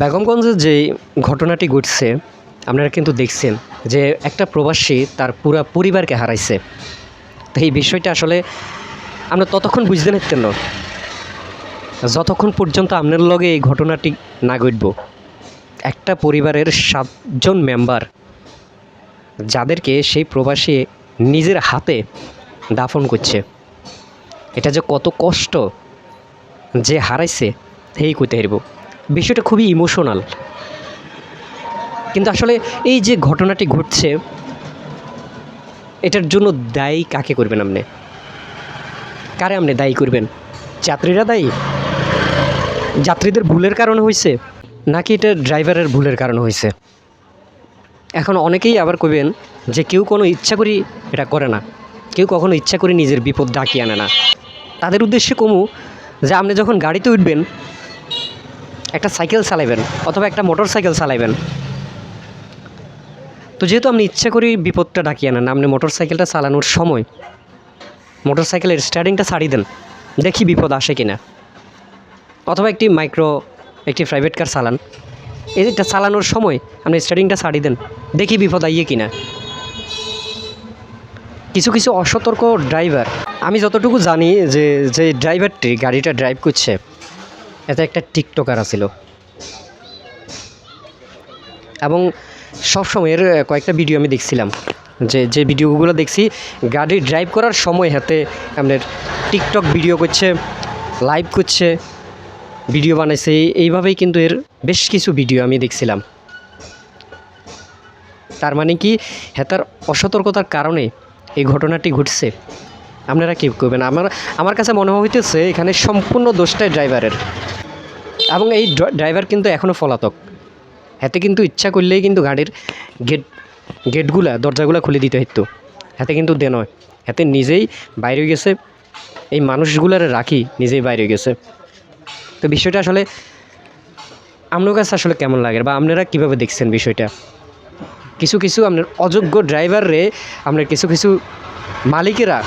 বেগমগঞ্জে যে ঘটনাটি ঘটছে, আপনারা কিন্তু দেখছেন যে একটা প্রবাসী তার পুরা পরিবারকে হারাইছে। তো এই বিষয়টা আসলে আমরা ততক্ষণ বুঝতে পারতেন না। যতক্ষণ পর্যন্ত আপনার লগে এই ঘটনাটি না ঘটব, একটা পরিবারের সাতজন মেম্বার যাদেরকে সেই প্রবাসী নিজের হাতে দাফন করছে। এটা যে কত কষ্ট যে হারাইছে, এই কইতে হারব বিষয়টা খুবই ইমোশনাল কিন্তু আসলে এই যে ঘটনাটি ঘটছে, এটার জন্য দায়ী কাকে করবেন আপনি? কারে আপনি দায়ী করবেন? যাত্রীরা দায়ী? যাত্রীদের ভুলের কারণে হয়েছে? নাকি এটা ড্রাইভারের ভুলের কারণে হয়েছে? এখন অনেকেই আবার কবেন যে কেউ কোনো ইচ্ছা করি এটা করে না। কেউ কখনো ইচ্ছা করে নিজের বিপদ ডাকিয়ে আনে না। তাদের উদ্দেশ্যে কমু যে আপনি যখন গাড়িতে উঠবেন একটা সাইকেল চালাইবেন অথবা একটা মোটর সাইকেল চালাইবেন। তো যেহেতু আপনি ইচ্ছা করি বিপদটা ডাকিয়ে আনেন, আপনি মোটর সাইকেলটা চালানোর সময় মোটর সাইকেলের স্টার্টিংটা ছাড়িয়ে দেন, দেখি বিপদ আসে কিনা। অথবা একটি মাইক্রো, একটি প্রাইভেট কার চালান। এটা চালানোর সময় আপনি স্টার্টিংটা ছাড়িয়ে দেন, দেখি বিপদ আইয়ে কিনা। কিছু কিছু অসতর্ক ড্রাইভার, আমি যতটুকু জানি যে যে ড্রাইভারটি গাড়িটা ড্রাইভ করছে এতে একটা টিকটকার আছিল। এবং সবসময়ের কয়েকটা ভিডিও আমি দেখছিলাম। যে যে ভিডিওগুলো দেখছি, গাড়ি ড্রাইভ করার সময় হাতে আপনার টিকটক ভিডিও করছে লাইভ করছে ভিডিও বানাইছে এইভাবেই কিন্তু এর বেশ কিছু ভিডিও আমি দেখছিলাম। তার মানে কি হেতার অসতর্কতার কারণে এই ঘটনাটি ঘটছে। আপনারা কী করবেন? আমার আমার কাছে মনে হইতেছে এখানে সম্পূর্ণ দোষটাই ড্রাইভারের এবং এই ড্রাইভার কিন্তু এখনও পলাতক। হাতে কিন্তু ইচ্ছা করলেই কিন্তু গাড়ির গেট গেটগুলা দরজাগুলো খুলে দিতে হইতো। হাতে কিন্তু দে নয়। হাতে নিজেই বাইরে গেছে। এই মানুষগুলারে রাখি, নিজেই বাইরে গেছে। তো বিষয়টা আসলে আপনার কাছে আসলে কেমন লাগে বা আপনারা কীভাবে দেখছেন বিষয়টা? কিছু কিছু আপনার অযোগ্য ড্রাইভাররে আপনার কিছু কিছু মালিকেরা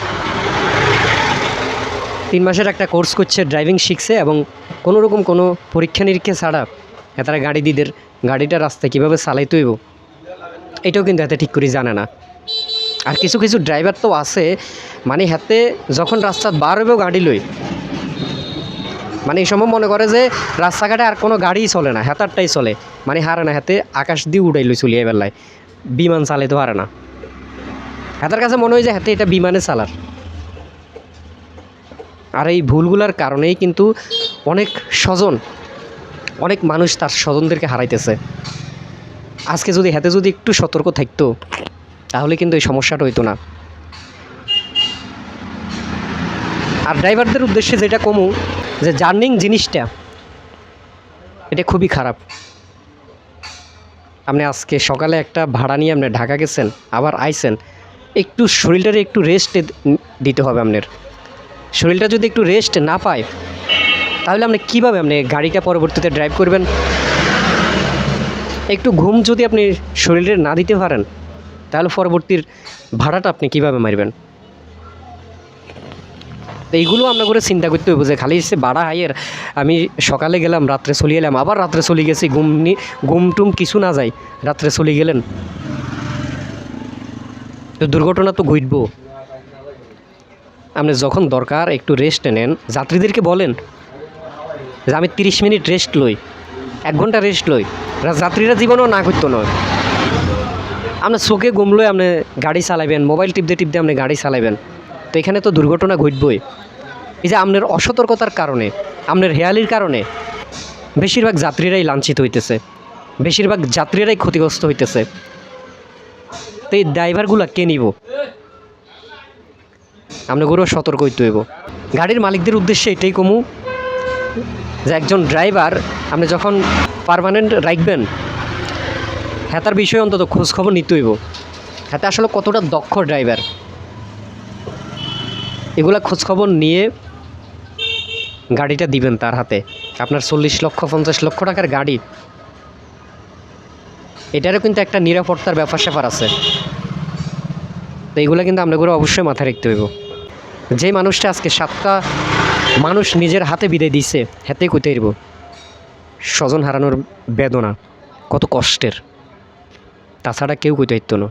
তিন মাসের একটা কোর্স করছে ড্রাইভিং শিখছে এবং কোনো রকম কোনো পরীক্ষা নিরীক্ষা ছাড়া তারা গাড়ি দিদের, গাড়িটা রাস্তায় কীভাবে চালাইতে হইব, এটাও কিন্তু এতে ঠিক করে জানে না। আর কিছু কিছু ড্রাইভার তো আছে মানে হাতে যখন রাস্তা বার হইবেও গাড়ি লই মানে এই সময় মনে করে যে রাস্তাঘাটে আর কোনো গাড়িই চলে না, হেতারটাই চলে মানে হারে না হাতে আকাশ দিয়ে উড়াই লই চলিয়ে বেলায় বিমান চালাইতে পারে না। হাতার কাছে মনে হয় যে হাতে এটা বিমানে চালার। আর এই ভুলগুলার কারণেই কিন্তু অনেক স্বজন, অনেক মানুষ তার স্বজনদেরকে হারাইতেছে। আজকে যদি হাতে যদি একটু সতর্ক থাকতো, তাহলে কিন্তু এই সমস্যাটা হইতো না। আর ড্রাইভারদের উদ্দেশ্যে যেটা কমু, যে জার্নিং জিনিসটা, এটা খুবই খারাপ। আপনি আজকে সকালে একটা ভাড়া নিয়ে আপনি ঢাকা গেছেন, আবার আইছেন, একটু শরীরটারে একটু রেস্ট দিতে হবে আপনার। শরীরটা যদি একটু রেস্ট না পায়, তাহলে আপনি কীভাবে আপনি গাড়িটা পরবর্তীতে ড্রাইভ করবেন? একটু ঘুম যদি আপনি শরীরে না দিতে পারেন, তাহলে পরবর্তীর ভাড়াটা আপনি কীভাবে মারবেন? এইগুলো আমরা করে চিন্তা করতে হইব যে খালি সে বাড়া হাইয়ের, আমি সকালে গেলাম, রাত্রে চলে এলাম, আবার রাত্রে চলে গেছি, ঘুম নি, ঘুম টুম কিছু না যায়, রাত্রে চলে গেলেন। তো দুর্ঘটনা তো ঘটব। আপনি যখন দরকার একটু রেস্ট নেন, যাত্রীদেরকে বলেন যে আমি তিরিশ মিনিট রেস্ট লই, এক ঘণ্টা রেস্ট লই। যাত্রীরা জীবনও না করতো নয়। আপনার চোখে ঘুমলে আপনি গাড়ি চালাবেন মোবাইল টিপতে টিপতে আপনি গাড়ি চালাবেন তো এখানে তো দুর্ঘটনা ঘটবই। এই যে আপনার অসতর্কতার কারণে, আপনার হেয়ালির কারণে বেশিরভাগ যাত্রীরাই লাঞ্ছিত হইতেছে। বেশিরভাগ যাত্রীরাই ক্ষতিগ্রস্ত হইতেছে। তো এই ড্রাইভারগুলো কে নিব? আপনাগুলো সতর্ক হইতে হইব। গাড়ির মালিকদের উদ্দেশ্যে এটাই কমু যে একজন ড্রাইভার, আপনি যখন পারমানেন্ট রাখবেন হ্যাঁ বিষয়ে অন্তত খোঁজখবর নিতে হইব। হ্যাঁ আসলে কতটা দক্ষ ড্রাইভার? এগুলা খোঁজখবর নিয়ে গাড়িটা দিবেন তার হাতে। আপনার চল্লিশ লক্ষ, পঞ্চাশ লক্ষ টাকার গাড়ি। এটারও কিন্তু একটা নিরাপত্তার ব্যাপার স্যাপার আছে। তো এইগুলো কিন্তু আপনাগুলো অবশ্যই মাথায় রাখতে হইব। যে মানুষটা আজকে সাতটা মানুষ নিজের হাতে বিদায় দিছে হাতে কইতে হইব। স্বজন হারানোর বেদনা, কত কষ্টের। তাছাড়া কেউ কুতাইত না।